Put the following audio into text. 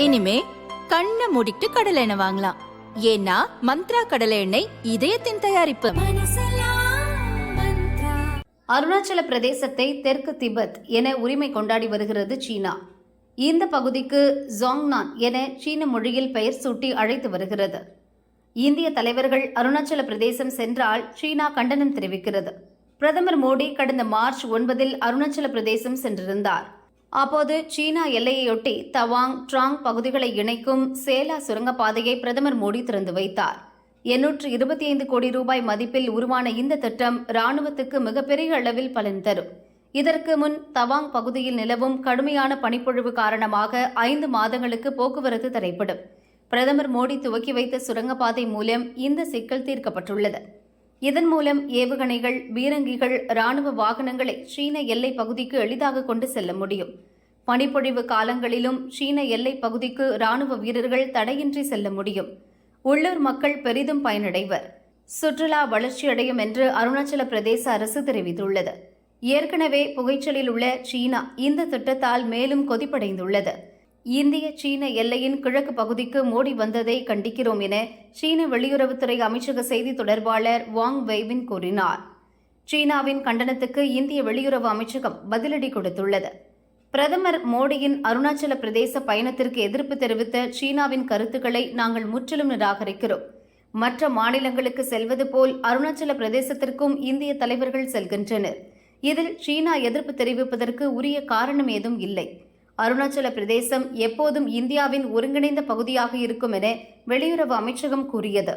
இனிமே கண்ணை மூடிட்டு கடலை எண்ணெய் வாங்கலாம். ஏன்னா மந்த்ரா கடலை எண்ணெய் இதயத்தின் தயாரிப்பு. அருணாச்சல பிரதேசத்தை தெற்கு திபெத் என உரிமை கொண்டாடி வருகிறது சீனா. இந்த பகுதிக்கு ஜோங்னான் என சீன மொழியில் பெயர் சூட்டி அழைத்து வருகிறது. இந்திய தலைவர்கள் அருணாச்சல பிரதேசம் சென்றால் சீனா கண்டனம் தெரிவிக்கிறது. பிரதமர் மோடி கடந்த மார்ச் ஒன்பதில் அருணாச்சல பிரதேசம் சென்றிருந்தார். அப்போது சீனா எல்லையையொட்டி தவாங் ட்ராங் பகுதிகளை இணைக்கும் சேலா சுரங்கப்பாதையை பிரதமர் மோடி திறந்து வைத்தார். எண்ணூற்று இருபத்தி ஐந்து கோடி ரூபாய் மதிப்பில் உருவான இந்த திட்டம் ராணுவத்துக்கு மிகப்பெரிய அளவில் பலன் தரும். இதற்கு முன் தவாங் பகுதியில் நிலவும் கடுமையான பனிப்பொழிவு காரணமாக ஐந்து மாதங்களுக்கு போக்குவரத்து தடைப்படும் பிரதமர் மோடி துவக்கி வைத்த சுரங்கப்பாதை மூலம் இந்த சிக்கல் தீர்க்கப்பட்டுள்ளது. இதன் மூலம் ஏவுகணைகள் பீரங்கிகள் ராணுவ வாகனங்களை சீன எல்லை பகுதிக்கு எளிதாக கொண்டு செல்ல முடியும். பனிப்பொழிவு காலங்களிலும் சீன எல்லை பகுதிக்கு ராணுவ வீரர்கள் தடையின்றி செல்ல முடியும். உள்ளூர் மக்கள் பெரிதும் பயனடைவர். சுற்றுலா வளர்ச்சியடையும் என்று அருணாச்சல பிரதேச அரசு தெரிவித்துள்ளது. ஏற்கனவே புகைச்சலில் உள்ள சீனா இந்த திட்டத்தால் மேலும் கொதிப்படைந்துள்ளது. இந்திய சீன எல்லையின் கிழக்கு பகுதிக்கு மோடி வந்ததை கண்டிக்கிறோம் என சீன வெளியுறவுத்துறை அமைச்சக செய்தி தொடர்பாளர் வாங் வெய்வின் கூறினார். சீனாவின் கண்டனத்துக்கு இந்திய வெளியுறவு அமைச்சகம் பதிலடி கொடுத்துள்ளது. பிரதமர் மோடியின் அருணாச்சல பிரதேச பயணத்திற்கு எதிர்ப்பு தெரிவித்த சீனாவின் கருத்துக்களை நாங்கள் முற்றிலும் நிராகரிக்கிறோம். மற்ற மாநிலங்களுக்கு செல்வது போல் அருணாச்சல பிரதேசத்திற்கும் இந்திய தலைவர்கள் செல்கின்றனர். இதில் சீனா எதிர்ப்பு தெரிவிப்பதற்கு உரிய காரணம் ஏதும் இல்லை. அருணாச்சல பிரதேசம் எப்போதும் இந்தியாவின் ஒருங்கிணைந்த பகுதியாக இருக்கும் என வெளியுறவு அமைச்சகம் கூறியது.